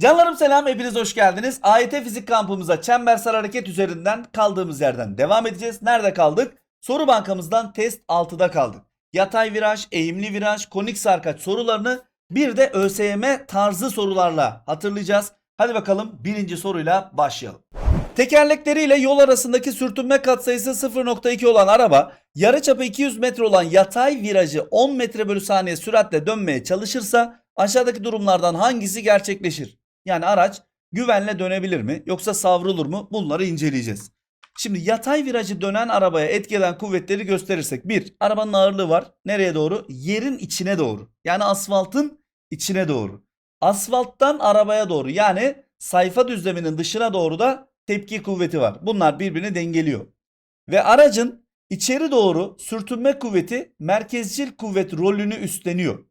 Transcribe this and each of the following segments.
Canlarım selam hepiniz hoş geldiniz. AYT fizik kampımıza çembersel hareket üzerinden kaldığımız yerden devam edeceğiz. Nerede kaldık? Soru bankamızdan test 6'da kaldık. Yatay viraj, eğimli viraj, konik sarkaç sorularını bir de ÖSYM tarzı sorularla hatırlayacağız. Hadi bakalım birinci soruyla başlayalım. Tekerlekleriyle yol arasındaki sürtünme katsayısı 0.2 olan araba yarıçapı 200 metre olan yatay virajı 10 metre bölü saniye süratle dönmeye çalışırsa aşağıdaki durumlardan hangisi gerçekleşir? Yani araç güvenle dönebilir mi yoksa savrulur mu? Bunları inceleyeceğiz. Şimdi yatay virajı dönen arabaya etki eden kuvvetleri gösterirsek. Bir, arabanın ağırlığı var. Nereye doğru? Yerin içine doğru. Yani asfaltın içine doğru. Asfalttan arabaya doğru yani sayfa düzleminin dışına doğru da tepki kuvveti var. Bunlar birbirini dengeliyor. Ve aracın içeri doğru sürtünme kuvveti merkezcil kuvvet rolünü üstleniyor.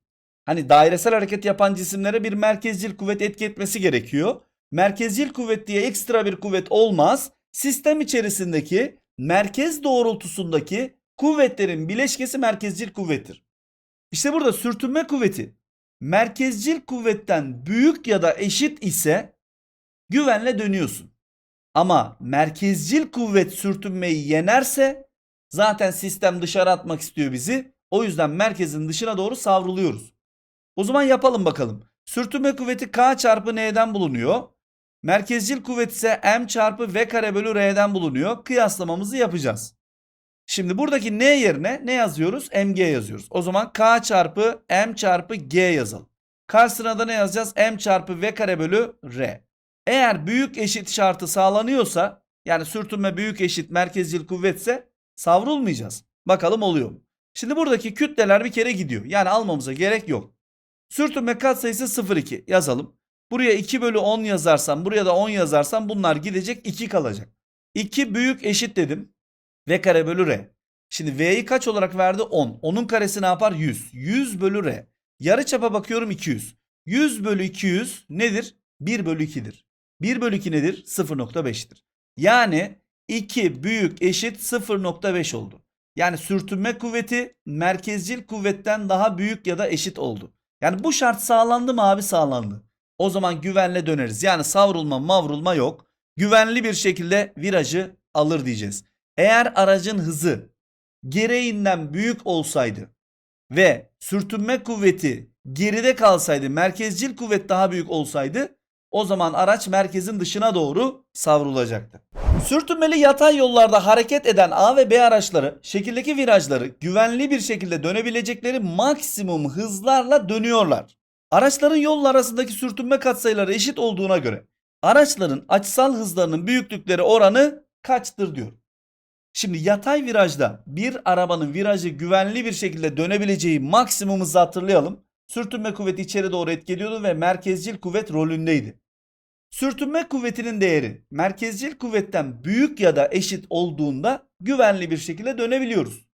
Hani dairesel hareket yapan cisimlere bir merkezcil kuvvet etki etmesi gerekiyor. Merkezcil kuvvet diye ekstra bir kuvvet olmaz. Sistem içerisindeki merkez doğrultusundaki kuvvetlerin bileşkesi merkezcil kuvvettir. İşte burada sürtünme kuvveti merkezcil kuvvetten büyük ya da eşit ise güvenle dönüyorsun. Ama merkezcil kuvvet sürtünmeyi yenerse zaten sistem dışarı atmak istiyor bizi. O yüzden merkezin dışına doğru savruluyoruz. O zaman yapalım bakalım. Sürtünme kuvveti K çarpı N'den bulunuyor. Merkezcil kuvvet ise M çarpı V kare bölü R'den bulunuyor. Kıyaslamamızı yapacağız. Şimdi buradaki N yerine ne yazıyoruz? MG yazıyoruz. O zaman K çarpı M çarpı G yazalım. Karşısına da ne yazacağız? M çarpı V kare bölü R. Eğer büyük eşit şartı sağlanıyorsa yani sürtünme büyük eşit merkezcil kuvvetse savrulmayacağız. Bakalım oluyor mu? Şimdi buradaki kütleler bir kere gidiyor. Yani almamıza gerek yok. Sürtünme katsayısı 0,2 yazalım. Buraya 2 bölü 10 yazarsam buraya da 10 yazarsam bunlar gidecek 2 kalacak. 2 büyük eşit dedim. V kare bölü R. Şimdi V'yi kaç olarak verdi? 10. 10'un karesi ne yapar? 100. 100 bölü R. Yarıçapa bakıyorum 200. 100 bölü 200 nedir? 1 bölü 2'dir. 1 bölü 2 nedir? 0.5'tir. Yani 2 büyük eşit 0.5 oldu. Yani sürtünme kuvveti merkezcil kuvvetten daha büyük ya da eşit oldu. Yani bu şart sağlandı mı abi sağlandı. O zaman güvenle döneriz. Yani savrulma mavrulma yok. Güvenli bir şekilde virajı alır diyeceğiz. Eğer aracın hızı gereğinden büyük olsaydı ve sürtünme kuvveti geride kalsaydı merkezcil kuvvet daha büyük olsaydı o zaman araç merkezin dışına doğru savrulacaktı. Sürtünmeli yatay yollarda hareket eden A ve B araçları şekildeki virajları güvenli bir şekilde dönebilecekleri maksimum hızlarla dönüyorlar. Araçların yol arasındaki sürtünme katsayıları eşit olduğuna göre araçların açısal hızlarının büyüklükleri oranı kaçtır diyor. Şimdi yatay virajda bir arabanın virajı güvenli bir şekilde dönebileceği maksimum hızı hatırlayalım. Sürtünme kuvveti içeri doğru etkiliyordu ve merkezcil kuvvet rolündeydi. Sürtünme kuvvetinin değeri merkezcil kuvvetten büyük ya da eşit olduğunda güvenli bir şekilde dönebiliyoruz.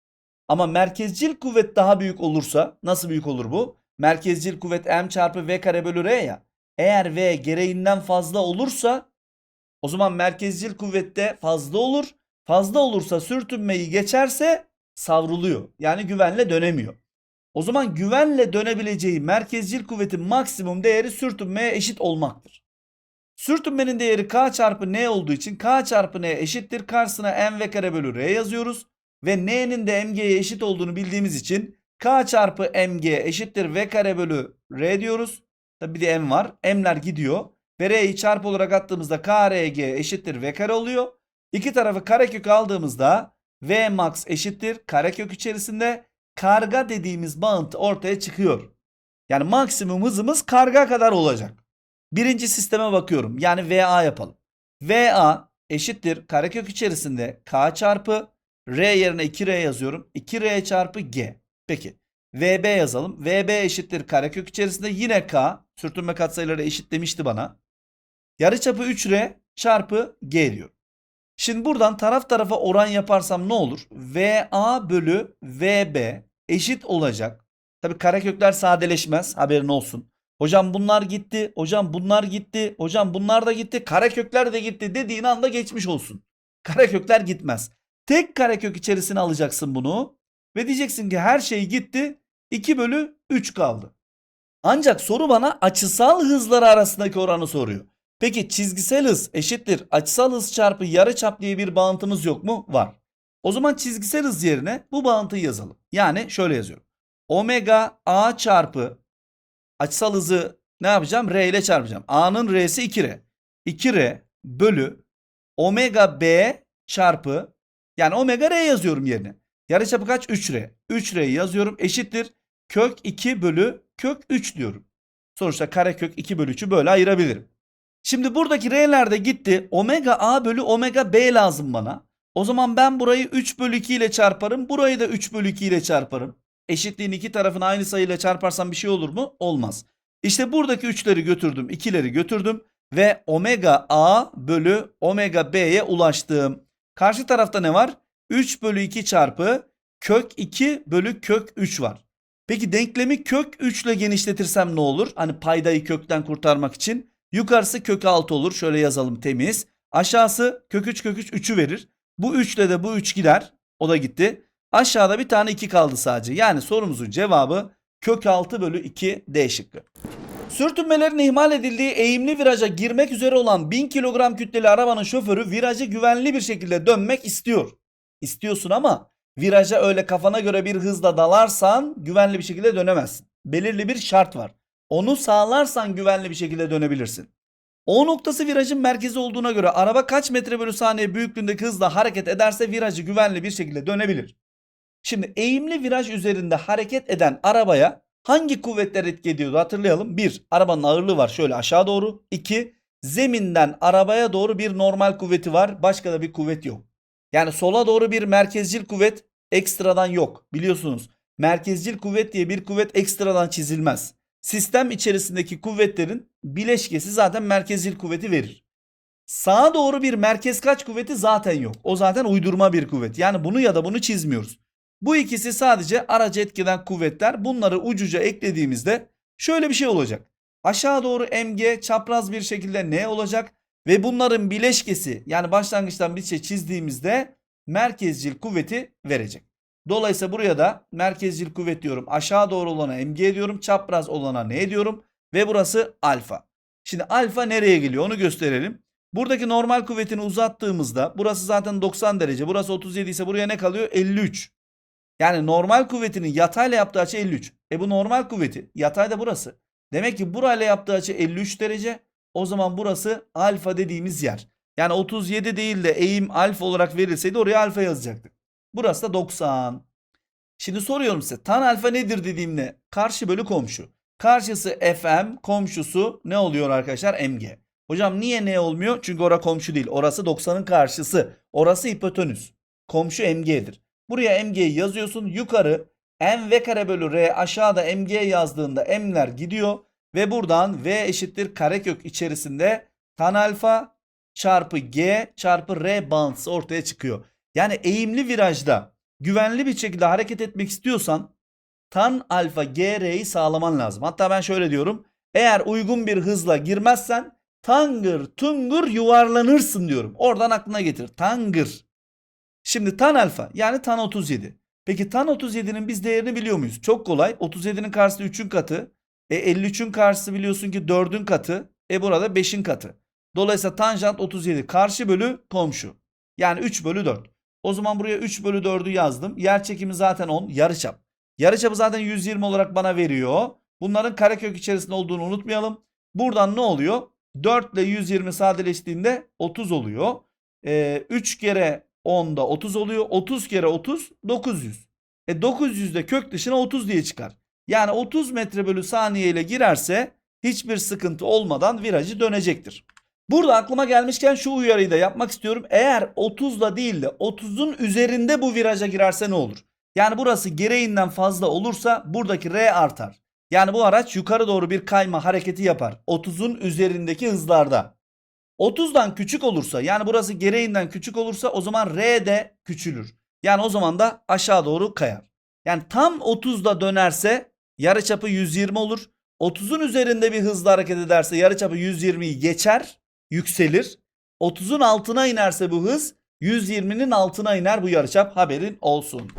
Ama merkezcil kuvvet daha büyük olursa nasıl büyük olur bu? Merkezcil kuvvet m çarpı v kare bölü r ya. Eğer v gereğinden fazla olursa o zaman merkezcil kuvvette fazla olur. Fazla olursa sürtünmeyi geçerse savruluyor. Yani güvenle dönemiyor. O zaman güvenle dönebileceği merkezcil kuvvetin maksimum değeri sürtünmeye eşit olmaktır. Sürtünmenin değeri k çarpı n olduğu için k çarpı n eşittir. Karşısına m v kare bölü r yazıyoruz. Ve n'nin de mg'ye eşit olduğunu bildiğimiz için k çarpı mg eşittir v kare bölü r diyoruz. Tabi bir de m var. m'ler gidiyor. Ve r'yi çarpı olarak attığımızda krg eşittir v kare oluyor. İki tarafı karekök aldığımızda v max eşittir karekök içerisinde karga dediğimiz bağıntı ortaya çıkıyor. Yani maksimum hızımız karga kadar olacak. Birinci sisteme bakıyorum. Yani VA yapalım. VA eşittir karekök içerisinde K çarpı R yerine 2R yazıyorum. 2R çarpı G. Peki. VB yazalım. VB eşittir karekök içerisinde yine K. Sürtünme katsayıları eşit demişti bana. Yarıçapı 3R çarpı G diyor. Şimdi buradan taraf tarafa oran yaparsam ne olur? VA bölü VB eşit olacak. Tabi karekökler sadeleşmez haberin olsun. Hocam bunlar gitti, hocam bunlar gitti, hocam bunlar da gitti, karekökler de gitti dediğin anda geçmiş olsun. Karekökler gitmez. Tek karekök içerisine alacaksın bunu ve diyeceksin ki her şey gitti 2 bölü 3 kaldı. Ancak soru bana açısal hızları arasındaki oranı soruyor. Peki çizgisel hız eşittir açısal hız çarpı yarıçap diye bir bağıntımız yok mu? Var. O zaman çizgisel hız yerine bu bağıntıyı yazalım. Yani şöyle yazıyorum. Omega a çarpı açısal hızı ne yapacağım? R ile çarpacağım. A'nın R'si 2R. 2R bölü omega b çarpı yani omega R yazıyorum yerine. Yarıçapı kaç? 3R. 3R yazıyorum eşittir. Kök 2 bölü kök 3 diyorum. Sonuçta karekök 2 bölü 3'ü böyle ayırabilirim. Şimdi buradaki R'ler de gitti. Omega A bölü omega B lazım bana. O zaman ben burayı 3 bölü 2 ile çarparım. Burayı da 3 bölü 2 ile çarparım. Eşitliğin iki tarafını aynı sayıyla çarparsam bir şey olur mu? Olmaz. İşte buradaki 3'leri götürdüm. 2'leri götürdüm. Ve omega A bölü omega B'ye ulaştım. Karşı tarafta ne var? 3 bölü 2 çarpı kök 2 bölü kök 3 var. Peki denklemi kök 3 ile genişletirsem ne olur? Hani paydayı kökten kurtarmak için. Yukarısı kök 6 olur. Şöyle yazalım temiz. Aşağısı kök 3 kök 3 3'ü verir. Bu 3 ile de bu 3 gider. O da gitti. Aşağıda bir tane 2 kaldı sadece. Yani sorumuzun cevabı kök 6 bölü 2 D şıkkı. Sürtünmelerin ihmal edildiği eğimli viraja girmek üzere olan 1000 kilogram kütleli arabanın şoförü virajı güvenli bir şekilde dönmek istiyor. İstiyorsun ama viraja öyle kafana göre bir hızla dalarsan güvenli bir şekilde dönemezsin. Belirli bir şart var. Onu sağlarsan güvenli bir şekilde dönebilirsin. O noktası virajın merkezi olduğuna göre araba kaç metre bölü saniye büyüklüğündeki hızla hareket ederse virajı güvenli bir şekilde dönebilir. Şimdi eğimli viraj üzerinde hareket eden arabaya hangi kuvvetler etki ediyordu hatırlayalım. 1. Arabanın ağırlığı var şöyle aşağı doğru. 2. Zeminden arabaya doğru bir normal kuvveti var. Başka da bir kuvvet yok. Yani sola doğru bir merkezcil kuvvet ekstradan yok. Biliyorsunuz merkezcil kuvvet diye bir kuvvet ekstradan çizilmez. Sistem içerisindeki kuvvetlerin bileşkesi zaten merkezcil kuvveti verir. Sağa doğru bir merkez kaç kuvveti zaten yok. O zaten uydurma bir kuvvet. Yani bunu ya da bunu çizmiyoruz. Bu ikisi sadece aracı etkeden kuvvetler. Bunları ucuca eklediğimizde şöyle bir şey olacak. Aşağı doğru mg çapraz bir şekilde n olacak ve bunların bileşkesi yani başlangıçtan bir şey çizdiğimizde merkezcil kuvveti verecek. Dolayısıyla buraya da merkezcil kuvvet diyorum. Aşağı doğru olana mg diyorum. Çapraz olana n diyorum. Ve burası alfa. Şimdi alfa nereye geliyor onu gösterelim. Buradaki normal kuvvetini uzattığımızda burası zaten 90 derece. Burası 37 ise buraya ne kalıyor? 53. Yani normal kuvvetinin yatayla yaptığı açı 53. E bu normal kuvveti. Yatay da burası. Demek ki burayla yaptığı açı 53 derece. O zaman burası alfa dediğimiz yer. Yani 37 değil de eğim alfa olarak verilseydi oraya alfa yazacaktık. Burası da 90. Şimdi soruyorum size tan alfa nedir dediğimde karşı bölü komşu. Karşısı fm komşusu ne oluyor arkadaşlar mg. Hocam niye ne olmuyor? Çünkü orası komşu değil. Orası 90'ın karşısı. Orası hipotenüs. Komşu mg'dir. Buraya mg'yi yazıyorsun. Yukarı m v kare bölü r aşağıda mg yazdığında m'ler gidiyor. Ve buradan v eşittir karekök içerisinde tan alfa çarpı g çarpı r bağıntısı ortaya çıkıyor. Yani eğimli virajda güvenli bir şekilde hareket etmek istiyorsan tan alfa gr'yi sağlaman lazım. Hatta ben şöyle diyorum. Eğer uygun bir hızla girmezsen tangır tungur yuvarlanırsın diyorum. Oradan aklına getir. Tangır. Şimdi tan alfa yani tan 37. Peki tan 37'nin biz değerini biliyor muyuz? Çok kolay. 37'nin karşısı 3'ün katı. E 53'ün karşısı biliyorsun ki 4'ün katı. E burada 5'in katı. Dolayısıyla tanjant 37 karşı bölü komşu. Yani 3 bölü 4. O zaman buraya 3 bölü 4'ü yazdım. Yer çekimi zaten 10. Yarıçap. Yarıçapı zaten 120 olarak bana veriyor. Bunların karekök içerisinde olduğunu unutmayalım. Buradan ne oluyor? 4 ile 120 sadeleştiğinde 30 oluyor. E, 3 kere 10'da 30 oluyor. 30 kere 30 900. E 900 de kök dışına 30 diye çıkar. Yani 30 metre bölü saniye ile girerse hiçbir sıkıntı olmadan virajı dönecektir. Burada aklıma gelmişken şu uyarıyı da yapmak istiyorum. Eğer 30'la değil de 30'un üzerinde bu viraja girerse ne olur? Yani burası gereğinden fazla olursa buradaki R artar. Yani bu araç yukarı doğru bir kayma hareketi yapar. 30'un üzerindeki hızlarda. 30'dan küçük olursa yani burası gereğinden küçük olursa o zaman R de küçülür. Yani o zaman da aşağı doğru kayar. Yani tam 30'da dönerse yarıçapı 120 olur. 30'un üzerinde bir hızla hareket ederse yarıçapı 120'yi geçer, yükselir. 30'un altına inerse bu hız 120'nin altına iner bu yarıçap haberin olsun.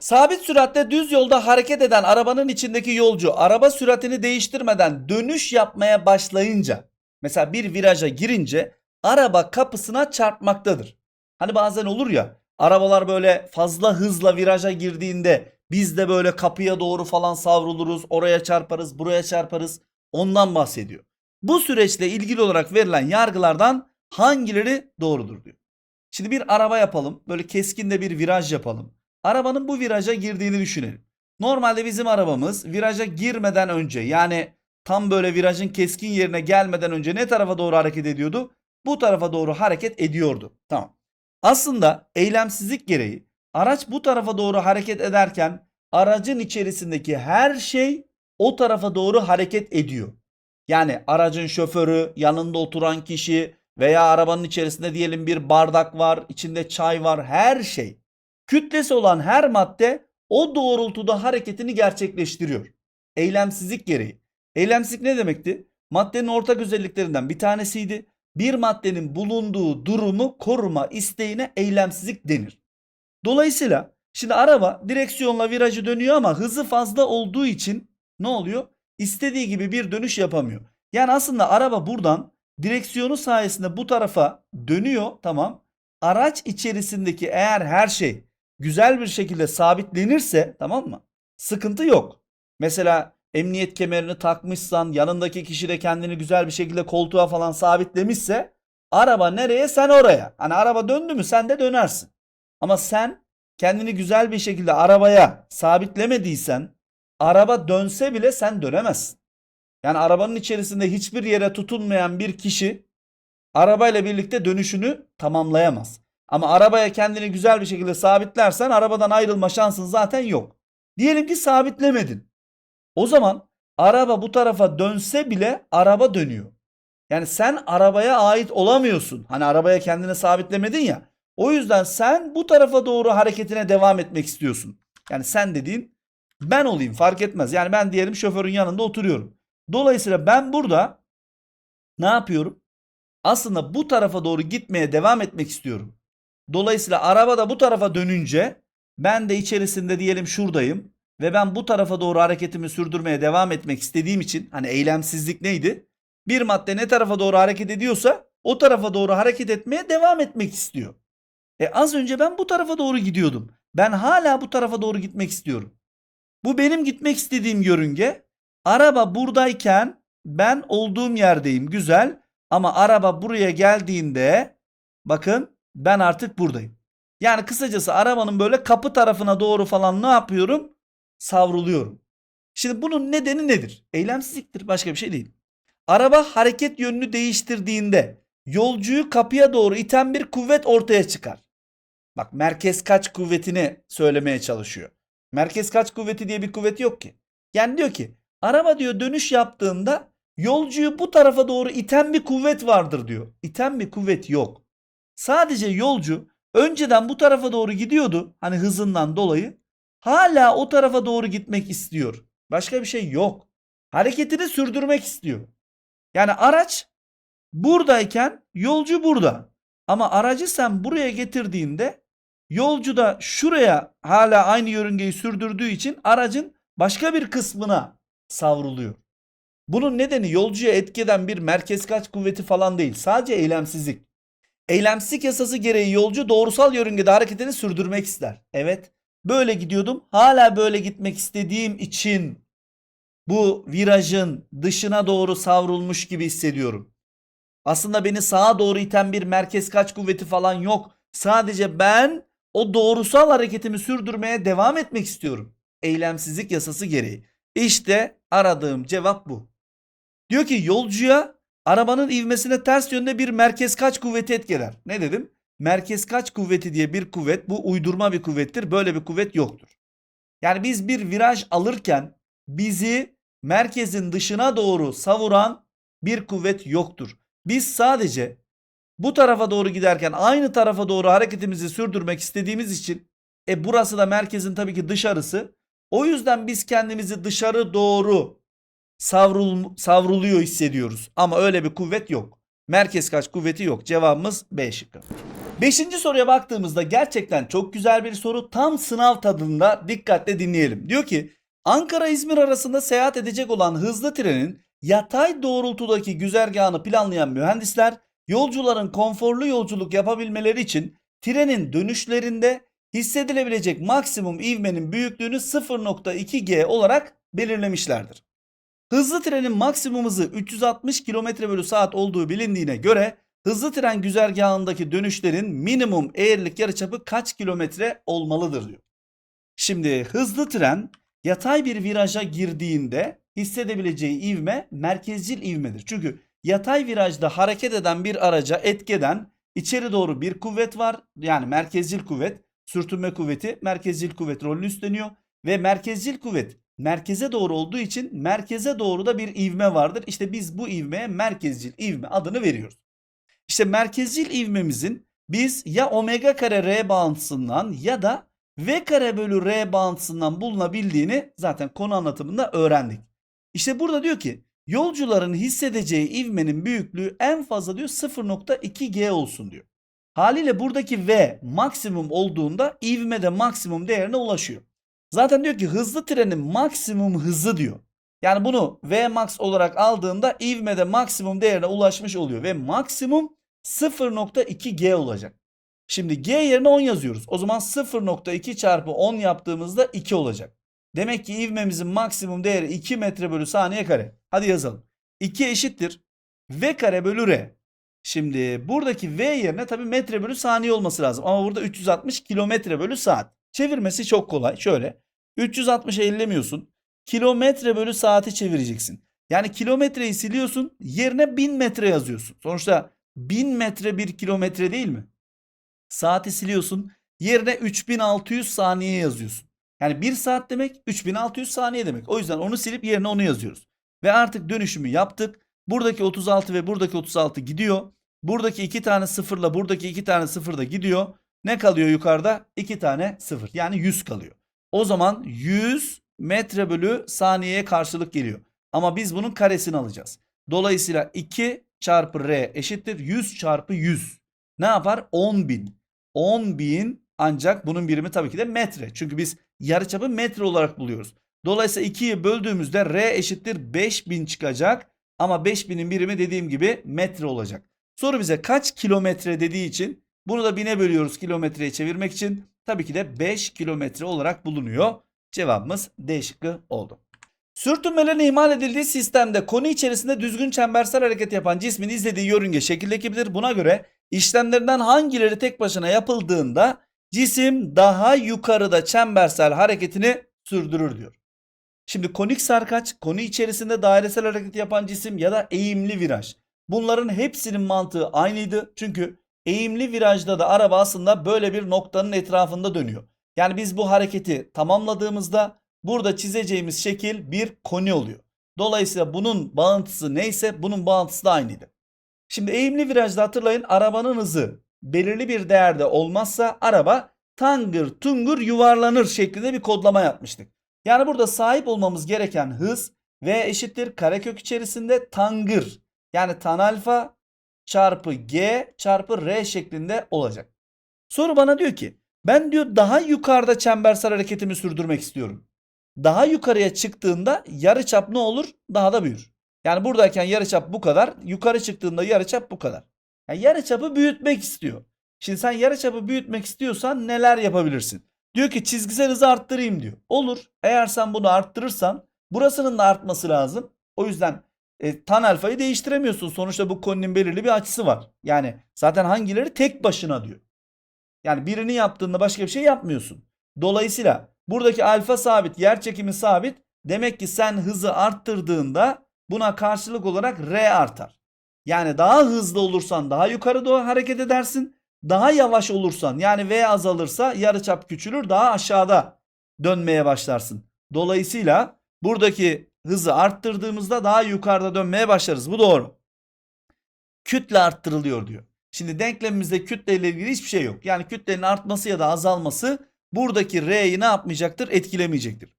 Sabit süratle düz yolda hareket eden arabanın içindeki yolcu araba süratini değiştirmeden dönüş yapmaya başlayınca mesela bir viraja girince araba kapısına çarpmaktadır. Hani bazen olur ya arabalar böyle fazla hızla viraja girdiğinde biz de böyle kapıya doğru falan savruluruz, oraya çarparız, buraya çarparız. Ondan bahsediyor. Bu süreçle ilgili olarak verilen yargılardan hangileri doğrudur diyor. Şimdi bir araba yapalım. Böyle keskin de bir viraj yapalım. Arabanın bu viraja girdiğini düşünelim. Normalde bizim arabamız viraja girmeden önce yani tam böyle virajın keskin yerine gelmeden önce ne tarafa doğru hareket ediyordu? Bu tarafa doğru hareket ediyordu. Tamam. Aslında eylemsizlik gereği araç bu tarafa doğru hareket ederken aracın içerisindeki her şey o tarafa doğru hareket ediyor. Yani aracın şoförü, yanında oturan kişi veya arabanın içerisinde diyelim bir bardak var, içinde çay var, her şey. Kütlesi olan her madde o doğrultuda hareketini gerçekleştiriyor. Eylemsizlik gereği. Eylemsizlik ne demekti? Maddenin ortak özelliklerinden bir tanesiydi. Bir maddenin bulunduğu durumu koruma isteğine eylemsizlik denir. Dolayısıyla şimdi araba direksiyonla virajı dönüyor ama hızı fazla olduğu için ne oluyor? İstediği gibi bir dönüş yapamıyor. Yani aslında araba buradan direksiyonu sayesinde bu tarafa dönüyor tamam. Araç içerisindeki eğer her şey güzel bir şekilde sabitlenirse tamam mı? Sıkıntı yok. Mesela emniyet kemerini takmışsan yanındaki kişi de kendini güzel bir şekilde koltuğa falan sabitlemişse araba nereye sen oraya. Hani araba döndü mü sen de dönersin. Ama sen kendini güzel bir şekilde arabaya sabitlemediysen araba dönse bile sen dönemezsin. Yani arabanın içerisinde hiçbir yere tutunmayan bir kişi arabayla birlikte dönüşünü tamamlayamaz. Ama arabaya kendini güzel bir şekilde sabitlersen arabadan ayrılma şansın zaten yok. Diyelim ki sabitlemedin. O zaman araba bu tarafa dönse bile araba dönüyor. Yani sen arabaya ait olamıyorsun. Hani arabaya kendini sabitlemedin ya. O yüzden sen bu tarafa doğru hareketine devam etmek istiyorsun. Yani sen dediğin ben olayım fark etmez. Yani ben diyelim şoförün yanında oturuyorum. Dolayısıyla ben burada ne yapıyorum? Aslında bu tarafa doğru gitmeye devam etmek istiyorum. Dolayısıyla araba da bu tarafa dönünce ben de içerisinde diyelim şuradayım ve ben bu tarafa doğru hareketimi sürdürmeye devam etmek istediğim için hani eylemsizlik neydi? Bir madde ne tarafa doğru hareket ediyorsa o tarafa doğru hareket etmeye devam etmek istiyor. E az önce ben bu tarafa doğru gidiyordum. Ben hala bu tarafa doğru gitmek istiyorum. Bu benim gitmek istediğim yörünge. Araba buradayken ben olduğum yerdeyim. Güzel. Ama araba buraya geldiğinde bakın ben artık buradayım. Yani kısacası arabanın böyle kapı tarafına doğru falan ne yapıyorum? Savruluyorum. Şimdi bunun nedeni nedir? Eylemsizliktir. Başka bir şey değil. Araba hareket yönünü değiştirdiğinde yolcuyu kapıya doğru iten bir kuvvet ortaya çıkar. Bak merkez kaç kuvvetini söylemeye çalışıyor. Merkez kaç kuvveti diye bir kuvvet yok ki. Yani diyor ki araba diyor dönüş yaptığında yolcuyu bu tarafa doğru iten bir kuvvet vardır diyor. İten bir kuvvet yok. Sadece yolcu önceden bu tarafa doğru gidiyordu hani hızından dolayı. Hala o tarafa doğru gitmek istiyor. Başka bir şey yok. Hareketini sürdürmek istiyor. Yani araç buradayken yolcu burada. Ama aracı sen buraya getirdiğinde yolcu da şuraya hala aynı yörüngeyi sürdürdüğü için aracın başka bir kısmına savruluyor. Bunun nedeni yolcuya etki eden bir merkez kaç kuvveti falan değil. Sadece eylemsizlik. Eylemsizlik yasası gereği yolcu doğrusal yörüngede hareketini sürdürmek ister. Evet böyle gidiyordum. Hala böyle gitmek istediğim için bu virajın dışına doğru savrulmuş gibi hissediyorum. Aslında beni sağa doğru iten bir merkez kaç kuvveti falan yok. Sadece ben o doğrusal hareketimi sürdürmeye devam etmek istiyorum. Eylemsizlik yasası gereği. İşte aradığım cevap bu. Diyor ki yolcuya arabanın ivmesine ters yönde bir merkez kaç kuvveti etkiler. Ne dedim? Merkez kaç kuvveti diye bir kuvvet bu uydurma bir kuvvettir. Böyle bir kuvvet yoktur. Yani biz bir viraj alırken bizi merkezin dışına doğru savuran bir kuvvet yoktur. Biz sadece bu tarafa doğru giderken aynı tarafa doğru hareketimizi sürdürmek istediğimiz için e burası da merkezin tabii ki dışarısı. O yüzden biz kendimizi dışarı doğru savrul, savruluyor hissediyoruz. Ama öyle bir kuvvet yok. Merkez kaç kuvveti yok. Cevabımız B şıkkı. Beşinci soruya baktığımızda gerçekten çok güzel bir soru. Tam sınav tadında dikkatle dinleyelim. Diyor ki Ankara-İzmir arasında seyahat edecek olan hızlı trenin yatay doğrultudaki güzergahını planlayan mühendisler yolcuların konforlu yolculuk yapabilmeleri için trenin dönüşlerinde hissedilebilecek maksimum ivmenin büyüklüğünü 0.2G olarak belirlemişlerdir. Hızlı trenin maksimum hızı 360 km bölü saat olduğu bilindiğine göre hızlı tren güzergahındaki dönüşlerin minimum eğrilik yarıçapı kaç kilometre olmalıdır diyor. Şimdi hızlı tren yatay bir viraja girdiğinde hissedebileceği ivme merkezcil ivmedir. Çünkü yatay virajda hareket eden bir araca etkeden içeri doğru bir kuvvet var. Yani merkezcil kuvvet, sürtünme kuvveti merkezcil kuvvet rolünü üstleniyor ve merkezcil kuvvet merkeze doğru olduğu için merkeze doğru da bir ivme vardır. İşte biz bu ivmeye merkezcil ivme adını veriyoruz. İşte merkezcil ivmemizin biz ya omega kare r bağıntısından ya da v kare bölü r bağıntısından bulunabildiğini zaten konu anlatımında öğrendik. İşte burada diyor ki yolcuların hissedeceği ivmenin büyüklüğü en fazla diyor 0.2g olsun diyor. Haliyle buradaki v maksimum olduğunda ivme de maksimum değerine ulaşıyor. Zaten diyor ki hızlı trenin maksimum hızı diyor. Yani bunu V max olarak aldığında ivme de maksimum değerine ulaşmış oluyor. Ve maksimum 0.2G olacak. Şimdi G yerine 10 yazıyoruz. O zaman 0.2 çarpı 10 yaptığımızda 2 olacak. Demek ki ivmemizin maksimum değeri 2 metre bölü saniye kare. Hadi yazalım. 2 eşittir. V kare bölü R. Şimdi buradaki V yerine tabii metre bölü saniye olması lazım. Ama burada 360 kilometre bölü saat. Çevirmesi çok kolay. Şöyle 360'a ellemiyorsun. Kilometre bölü saati çevireceksin. Yani kilometreyi siliyorsun yerine 1000 metre yazıyorsun. Sonuçta 1000 metre bir kilometre değil mi? Saati siliyorsun yerine 3600 saniye yazıyorsun. Yani 1 saat demek 3600 saniye demek. O yüzden onu silip yerine onu yazıyoruz. Ve artık dönüşümü yaptık. Buradaki 36 ve buradaki 36 gidiyor. Buradaki iki tane sıfırla buradaki iki tane sıfır da gidiyor. Ne kalıyor yukarıda? 2 tane sıfır. Yani 100 kalıyor. O zaman 100 metre bölü saniyeye karşılık geliyor. Ama biz bunun karesini alacağız. Dolayısıyla 2 çarpı r eşittir 100 çarpı 100. Ne yapar? 10.000. 10.000 ancak bunun birimi tabii ki de metre. Çünkü biz yarıçapı metre olarak buluyoruz. Dolayısıyla 2'yi böldüğümüzde r eşittir 5000 çıkacak. Ama 5000'in birimi dediğim gibi metre olacak. Soru bize kaç kilometre dediği için bunu da bine bölüyoruz kilometreye çevirmek için. Tabii ki de 5 kilometre olarak bulunuyor. Cevabımız D şıkkı oldu. Sürtünmelerin ihmal edildiği sistemde konu içerisinde düzgün çembersel hareket yapan cismin izlediği yörünge şekil. Buna göre işlemlerinden hangileri tek başına yapıldığında cisim daha yukarıda çembersel hareketini sürdürür diyor. Şimdi konik sarkaç, konu içerisinde dairesel hareket yapan cisim ya da eğimli viraj. Bunların hepsinin mantığı aynıydı. Çünkü eğimli virajda da araba aslında böyle bir noktanın etrafında dönüyor. Yani biz bu hareketi tamamladığımızda burada çizeceğimiz şekil bir koni oluyor. Dolayısıyla bunun bağıntısı neyse bunun bağıntısı da aynıydı. Şimdi eğimli virajda hatırlayın arabanın hızı belirli bir değerde olmazsa araba tangır tungur yuvarlanır şeklinde bir kodlama yapmıştık. Yani burada sahip olmamız gereken hız V eşittir karekök içerisinde tangır yani tan alfa çarpı G çarpı R şeklinde olacak. Soru bana diyor ki ben diyor daha yukarıda çembersel hareketimi sürdürmek istiyorum. Daha yukarıya çıktığında yarıçap ne olur? Daha da büyür. Yani buradayken yarıçap bu kadar. Yukarı çıktığında yarıçap bu kadar. Yani yarıçapı büyütmek istiyor. Şimdi sen yarıçapı büyütmek istiyorsan neler yapabilirsin? Diyor ki çizgisel hızı arttırayım diyor. Olur. Eğer sen bunu arttırırsan burasının da artması lazım. O yüzden e, tan alfayı değiştiremiyorsun. Sonuçta bu koninin belirli bir açısı var. Yani zaten hangileri tek başına diyor. Yani birini yaptığında başka bir şey yapmıyorsun. Dolayısıyla buradaki alfa sabit, yer çekimi sabit. Demek ki sen hızı arttırdığında buna karşılık olarak R artar. Yani daha hızlı olursan daha yukarı doğru hareket edersin. Daha yavaş olursan yani V azalırsa yarıçap küçülür daha aşağıda dönmeye başlarsın. Dolayısıyla buradaki hızı arttırdığımızda daha yukarıda dönmeye başlarız. Bu doğru. Kütle arttırılıyor diyor. Şimdi denklemimizde kütle ile ilgili hiçbir şey yok. Yani kütlenin artması ya da azalması buradaki R'yi ne yapmayacaktır? Etkilemeyecektir.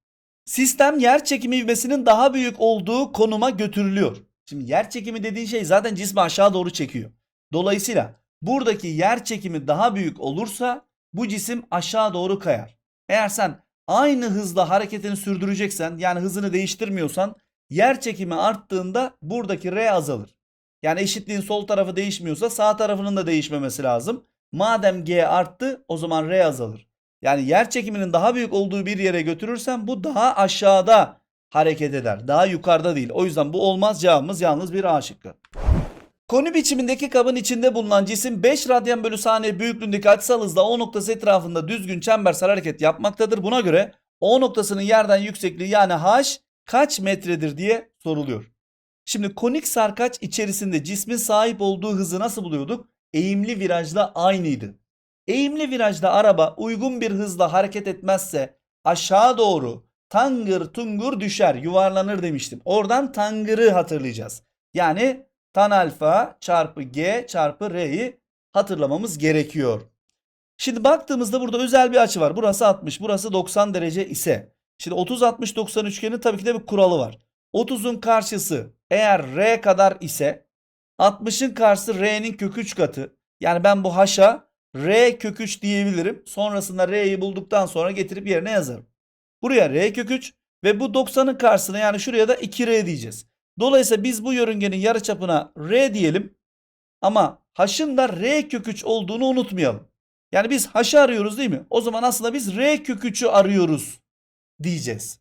Sistem yer çekimi ivmesinin daha büyük olduğu konuma götürülüyor. Şimdi yer çekimi dediğin şey zaten cismi aşağı doğru çekiyor. Dolayısıyla buradaki yer çekimi daha büyük olursa bu cisim aşağı doğru kayar. Eğer sen aynı hızla hareketini sürdüreceksen yani hızını değiştirmiyorsan yer çekimi arttığında buradaki R azalır. Yani eşitliğin sol tarafı değişmiyorsa sağ tarafının da değişmemesi lazım. Madem G arttı o zaman R azalır. Yani yer çekiminin daha büyük olduğu bir yere götürürsen bu daha aşağıda hareket eder. Daha yukarıda değil. O yüzden bu olmaz cevabımız yalnız bir A şıkkı. Koni biçimindeki kabın içinde bulunan cisim 5 radyan bölü saniye büyüklüğündeki açısal hızla O noktası etrafında düzgün çembersel hareket yapmaktadır. Buna göre O noktasının yerden yüksekliği yani H kaç metredir diye soruluyor. Şimdi konik sarkaç içerisinde cismin sahip olduğu hızı nasıl buluyorduk? Eğimli virajla aynıydı. Eğimli virajda araba uygun bir hızla hareket etmezse aşağı doğru tangır tungur düşer, yuvarlanır demiştim. Oradan tangırı hatırlayacağız. Yani tan alfa çarpı g çarpı r'yi hatırlamamız gerekiyor. Şimdi baktığımızda burada özel bir açı var. Burası 60, burası 90 derece ise. Şimdi 30 60 90 üçgenin tabii ki de bir kuralı var. 30'un karşısı eğer r kadar ise 60'ın karşısı r'nin kök 3 katı. Yani ben bu haşa r kök 3 diyebilirim. Sonrasında r'yi bulduktan sonra getirip yerine yazarım. Buraya r kök 3 ve bu 90'ın karşısına yani şuraya da 2r diyeceğiz. Dolayısıyla biz bu yörüngenin yarıçapına r diyelim. Ama h'ın da r kök 3 olduğunu unutmayalım. Yani biz h'ı arıyoruz değil mi? O zaman aslında biz r kök 3'ü arıyoruz diyeceğiz.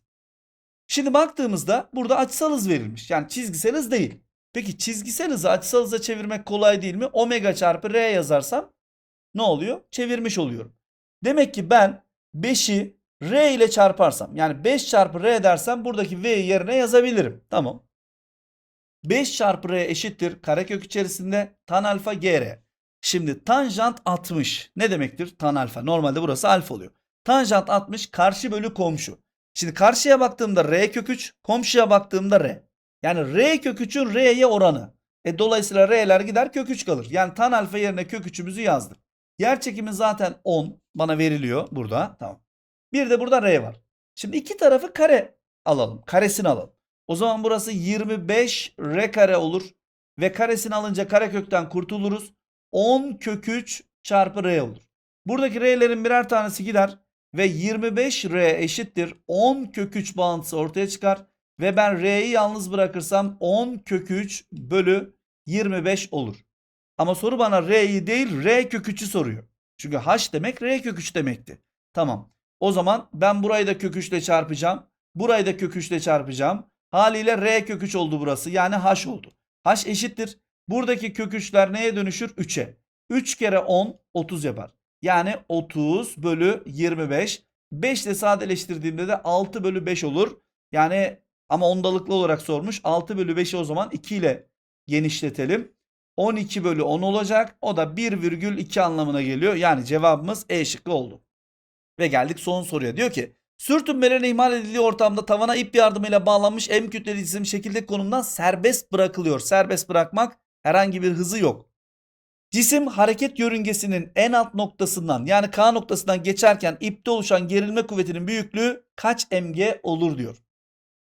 Şimdi baktığımızda burada açısal hız verilmiş. Yani çizgisel hız değil. Peki çizgisel hızı açısal hıza çevirmek kolay değil mi? Omega çarpı r yazarsam ne oluyor? Çevirmiş oluyorum. Demek ki ben 5'i r ile çarparsam yani 5 çarpı r dersem buradaki v'yi yerine yazabilirim. Tamam. 5 çarpı r eşittir karekök içerisinde tan alfa gr. Şimdi tanjant 60 ne demektir? Tan alfa. Normalde burası alfa oluyor. Tanjant 60 karşı bölü komşu. Şimdi karşıya baktığımda r kök 3, komşuya baktığımda r. Yani r kök 3'ün r'ye oranı. E dolayısıyla r'ler gider kök 3 kalır. Yani tan alfa yerine kök 3'ümüzü yazdık. Yer çekimi zaten 10 bana veriliyor burada. Tamam. Bir de burada r var. Şimdi iki tarafı kare alalım. Karesini alalım. O zaman burası 25 r kare olur. Ve karesini alınca karekökten kurtuluruz. 10 kök 3 çarpı r olur. Buradaki r'lerin birer tanesi gider. Ve 25r eşittir 10 kök 3 bağıntısı ortaya çıkar. Ve ben r'yi yalnız bırakırsam 10 kök 3 bölü 25 olur. Ama soru bana r'yi değil r kök 3'ü soruyor. Çünkü h demek r kök 3 demekti. Tamam. O zaman ben burayı da kök 3 ile çarpacağım. Burayı da kök 3 ile çarpacağım. Haliyle r kök 3 oldu burası. Yani h oldu. h eşittir. Buradaki kök 3'ler neye dönüşür? 3'e. 3 kere 10 30 yapar. Yani 30 bölü 25. 5 ile sadeleştirdiğimde de 6 bölü 5 olur. Yani ama ondalıklı olarak sormuş. 6 bölü 5'i o zaman 2 ile genişletelim. 12 bölü 10 olacak. O da 1,2 anlamına geliyor. Yani cevabımız E şıkkı oldu. Ve geldik son soruya. Diyor ki sürtünmelerin ihmal edildiği ortamda tavana ip yardımıyla bağlanmış M kütleli cisim şekilde konumdan serbest bırakılıyor. Serbest bırakmak herhangi bir hızı yok. Cisim hareket yörüngesinin en alt noktasından yani K noktasından geçerken ipte oluşan gerilme kuvvetinin büyüklüğü kaç mg olur diyor.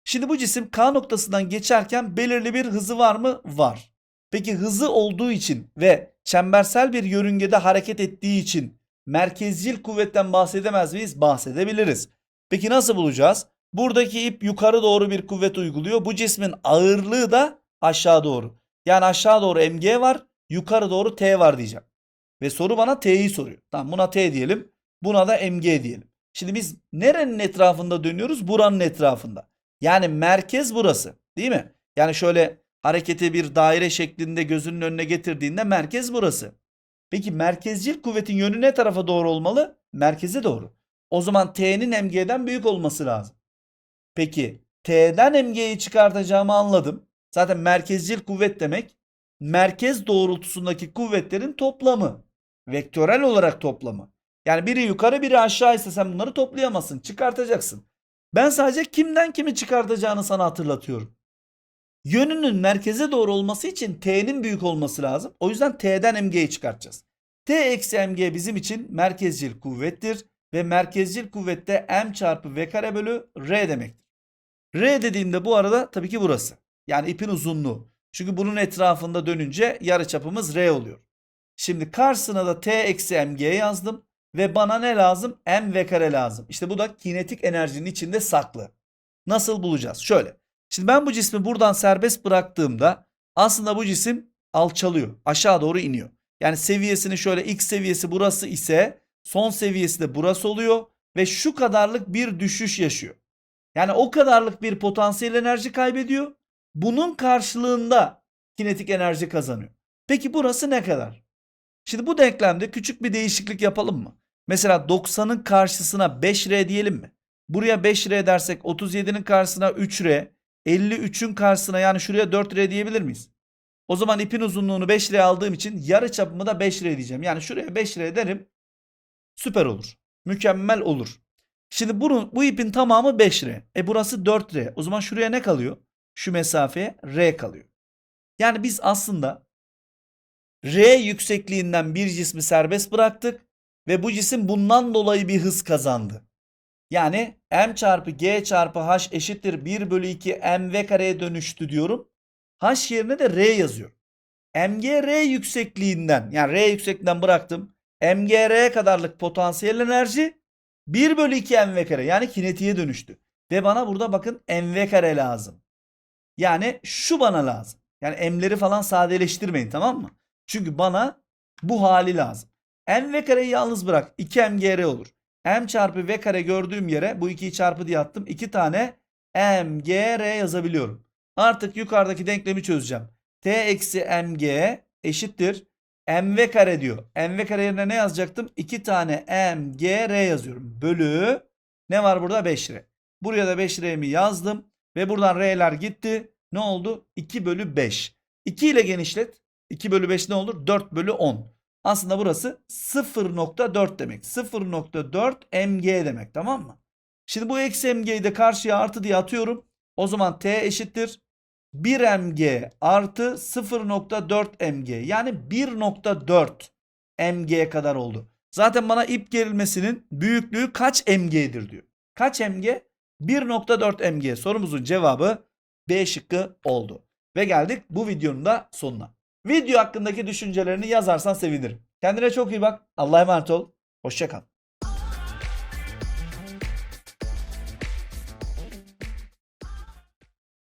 Şimdi bu cisim K noktasından geçerken belirli bir hızı var mı? Var. Peki hızı olduğu için ve çembersel bir yörüngede hareket ettiği için merkezcil kuvvetten bahsedemez miyiz? Bahsedebiliriz. Peki nasıl bulacağız? Buradaki ip yukarı doğru bir kuvvet uyguluyor. Bu cismin ağırlığı da aşağı doğru. Yani aşağı doğru mg var, yukarı doğru t var diyeceğim. Ve soru bana t'yi soruyor. Tamam buna t diyelim. Buna da mg diyelim. Şimdi biz nerenin etrafında dönüyoruz? Buranın etrafında. Yani merkez burası. Değil mi? Yani şöyle hareketi bir daire şeklinde gözünün önüne getirdiğinde merkez burası. Peki merkezcil kuvvetin yönü ne tarafa doğru olmalı? Merkeze doğru. O zaman T'nin mg'den büyük olması lazım. Peki T'den mg'yi çıkartacağımı anladım. Zaten merkezcil kuvvet demek merkez doğrultusundaki kuvvetlerin toplamı. Vektörel olarak toplamı. Yani biri yukarı biri aşağı ise sen bunları toplayamazsın. Çıkartacaksın. Ben sadece kimden kimi çıkartacağını sana hatırlatıyorum. Yönünün merkeze doğru olması için T'nin büyük olması lazım. O yüzden T'den mg'yi çıkartacağız. T eksi mg bizim için merkezcil kuvvettir. Ve merkezcil kuvvette m çarpı v kare bölü r demektir. R dediğimde bu arada tabii ki burası. Yani ipin uzunluğu. Çünkü bunun etrafında dönünce yarıçapımız r oluyor. Şimdi karşısına da T eksi mg yazdım. Ve bana ne lazım? M v kare lazım. İşte bu da kinetik enerjinin içinde saklı. Nasıl bulacağız? Şöyle. Şimdi ben bu cismi buradan serbest bıraktığımda aslında bu cisim alçalıyor. Aşağı doğru iniyor. Yani seviyesini şöyle x seviyesi burası ise son seviyesi de burası oluyor. Ve şu kadarlık bir düşüş yaşıyor. Yani o kadarlık bir potansiyel enerji kaybediyor. Bunun karşılığında kinetik enerji kazanıyor. Peki burası ne kadar? Şimdi bu denklemde küçük bir değişiklik yapalım mı? Mesela 90'ın karşısına 5R diyelim mi? Buraya 5R dersek 37'nin karşısına 3R, 53'ün karşısına yani şuraya 4R diyebilir miyiz? O zaman ipin uzunluğunu 5R aldığım için yarı çapımı da 5R diyeceğim. Yani şuraya 5R derim. Süper olur. Mükemmel olur. Şimdi bunun, bu ipin tamamı 5R. E burası 4R. O zaman şuraya ne kalıyor? Şu mesafeye R kalıyor. Yani biz aslında R yüksekliğinden bir cismi serbest bıraktık ve bu cisim bundan dolayı bir hız kazandı. Yani m çarpı g çarpı h eşittir 1 bölü 2 mv kareye dönüştü diyorum. H yerine de r yazıyorum. mg r yüksekliğinden yani r yüksekliğinden bıraktım. mg r'ye kadarlık potansiyel enerji 1 bölü 2 mv kare yani kinetiğe dönüştü. Ve bana burada bakın mv kare lazım. Yani şu bana lazım. Yani m'leri falan sadeleştirmeyin tamam mı? Çünkü bana bu hali lazım. m v kareyi yalnız bırak. 2 mgr olur. M çarpı v kare gördüğüm yere bu 2'yi çarpı diye attım. 2 tane mgr yazabiliyorum. Artık yukarıdaki denklemi çözeceğim. t eksi mg eşittir. mv kare diyor. mv kare yerine ne yazacaktım? 2 tane mgr yazıyorum. Bölü ne var burada? 5r. Buraya da 5r'mi yazdım. Ve buradan r'ler gitti. Ne oldu? 2 bölü 5. 2 ile genişlet. 2 bölü 5 ne olur? 4 bölü 10. Aslında burası 0.4 demek. 0.4 mg demek tamam mı? Şimdi bu eksi mg'yi de karşıya artı diye atıyorum. O zaman t eşittir 1 mg artı 0.4 mg. Yani 1.4 mg kadar oldu. Zaten bana ip gerilmesinin büyüklüğü kaç mg'dir diyor. Kaç mg? 1.4 mg. Sorumuzun cevabı B şıkkı oldu. Ve geldik bu videonun da sonuna. Video hakkındaki düşüncelerini yazarsan sevinirim. Kendine çok iyi bak. Allah'a emanet ol. Hoşçakal.